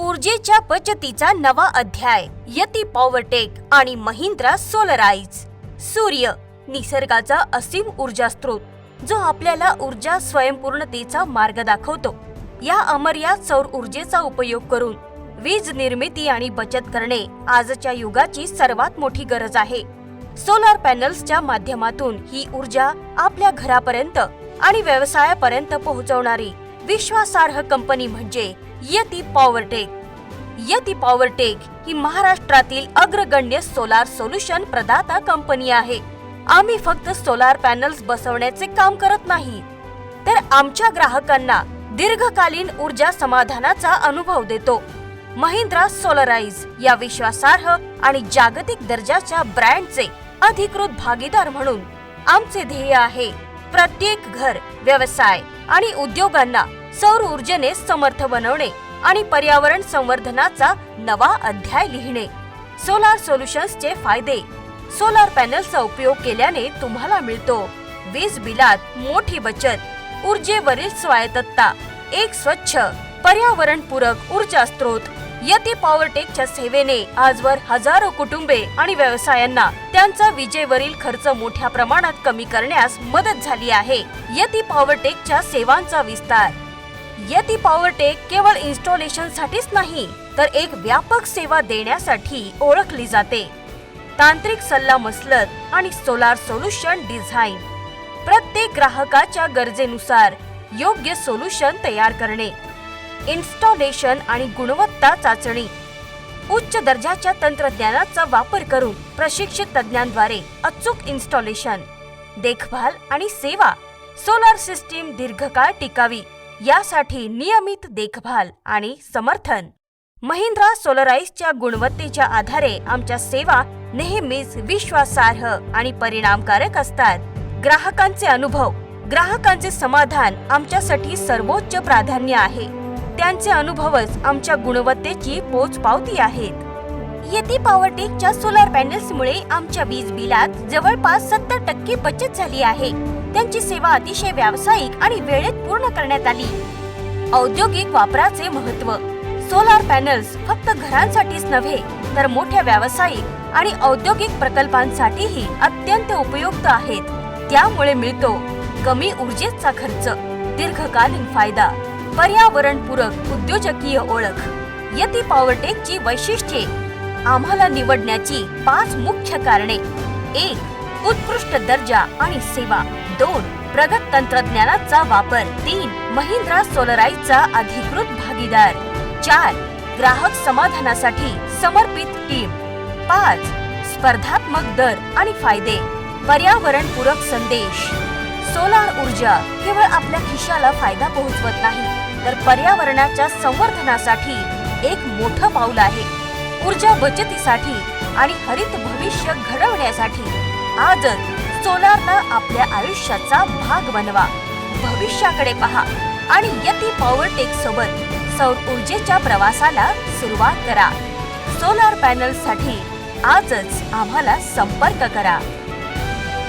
ऊर्जेच्या बचतीचा नवा अध्याय यती पॉवरटेक आणि महिंद्रा सोलराईज सूर्य निसर्गाचा असीम ऊर्जा स्रोत जो आपल्याला ऊर्जा स्वयंपूर्णतेचा मार्ग दाखवतो. या अमर्याद सौर ऊर्जेचा उपयोग करून वीज निर्मिती आणि बचत करणे आजच्या युगाची सर्वात मोठी गरज आहे. सोलार पॅनल्सच्या माध्यमातून ही ऊर्जा आपल्या घरापर्यंत आणि व्यवसायापर्यंत पोहोचवणारी विश्वासार्ह कंपनी म्हणजे यती पॉवरटेक यती पॉवरटेक ही महाराष्ट्रातील अग्रगण्य सोलार सोल्युशन प्रदाता कंपनी आहे. आम्ही फक्त सोलार पॅनल्स बसवण्याचे काम करत नाही. तर आमच्या ग्राहकांना दीर्घकालीन ऊर्जा समाधानाचा अनुभव देतो. महिंद्रा सोलराइज या विश्वासार्ह आणि जागतिक दर्जाच्या ब्रँडचे अधिकृत भागीदार म्हणून आमचे ध्येय आहे प्रत्येक घर व्यवसाय आणि उद्योगांना सौर ऊर्जेने समर्थ बनवणे आणि पर्यावरण संवर्धनाचा नवा अध्याय लिहिणे. सोलार सोल्युशन्सचे फायदे. सोलार पॅनलचा उपयोग केल्याने तुम्हाला मिळतो. वीज बिलात मोठी बचत ऊर्जेवरील स्वायत्तता एक स्वच्छ पर्यावरणपूरक ऊर्जा स्रोत. यती पॉवरटेकच्या सेवेने आजवर हजारो कुटुंबे आणि व्यवसायांना त्यांचा विजेवरील खर्च मोठ्या प्रमाणात कमी करण्यास मदत झाली आहे. यती पॉवरटेकच्या सेवांचा विस्तार. यती पॉवरटेक केवळ इन्स्टॉलेशन साठीच नाही तर एक व्यापक सेवा देण्यासाठी ओळखली जाते. तांत्रिक सल्ला मसलत आणि सोलार सोल्युशन डिझाईन प्रत्येक ग्राहकाच्या गरजेनुसार योग्य सोल्युशन तयार करणे. इन्स्टॉलेशन आणि गुणवत्ता चाचणी. उच्च दर्जाच्या तंत्रज्ञानाचा वापर करून प्रशिक्षित तज्ञांद्वारे अचूक इन्स्टॉलेशन देखभाल आणि सेवा सोलार सिस्टीम दीर्घकाळ टिकावी. यासाठी नियमित देखभाल आणि समर्थन. महिंद्रा सोलराईजच्या गुणवत्तेच्या आधारे आमच्या सेवा नेहमीच विश्वासार्ह आणि परिणामकारक असतात. ग्राहकांचे अनुभव ग्राहकांचे समाधान आमच्यासाठी सर्वोच्च प्राधान्य आहे. त्यांचे अनुभवच आमच्या गुणवत्तेची पोचपावती आहेत. येती पॉवरटेकच्या सोलार पॅनेल्समुळे आमच्या वीज बिलात जवळपास सत्तर टक्के बचत झाली आहे. त्यांची सेवा अतिशय व्यावसायिक आणि वेळेत पूर्ण करण्यात आली. औद्योगिक वापराचे महत्त्व. सोलार पॅनल्स फक्त घरांसाठीच नव्हे तर मोठ्या व्यावसायिक आणि औद्योगिक प्रकल्पांसाठीही अत्यंत उपयुक्त आहेत. त्यामुळे मिळतो कमी ऊर्जेचा खर्च दीर्घकालीन फायदा पर्यावरणपूरक उद्योजकीय ओळख. यती पॉवरटेकची वैशिष्ट्ये आम्हाला निवडण्याची पाच मुख्य कारणे. एक उत्कृष्ट दर्जा आणि सेवा. दोन प्रगत तंत्रज्ञानाचा वापर. तीन महिंद्रा सोलराईचा अधिकृत भागीदार. चार ग्राहक समाधानासाठी समर्पित टीम. पाच स्पर्धात्मक दर आणि फायदे. पर्यावरणपूरक संदेश. सोलार ऊर्जा केवळ आपल्या खिशाला फायदा पोहोचवत नाही तर पर्यावरणाच्या संवर्धनासाठी एक मोठं पाऊल आहे. ऊर्जा बचतीसाठी आणि हरित भविष्य घडवण्यासाठी आजच सोलारला आपल्या आयुष्याचा भाग बनवा. भविष्याकडे पहा आणि यती पॉवरटेक सोबत सौर ऊर्जेच्या प्रवासाला सुरुवात करा. सोलार पॅनल्ससाठी आजच आम्हाला संपर्क करा.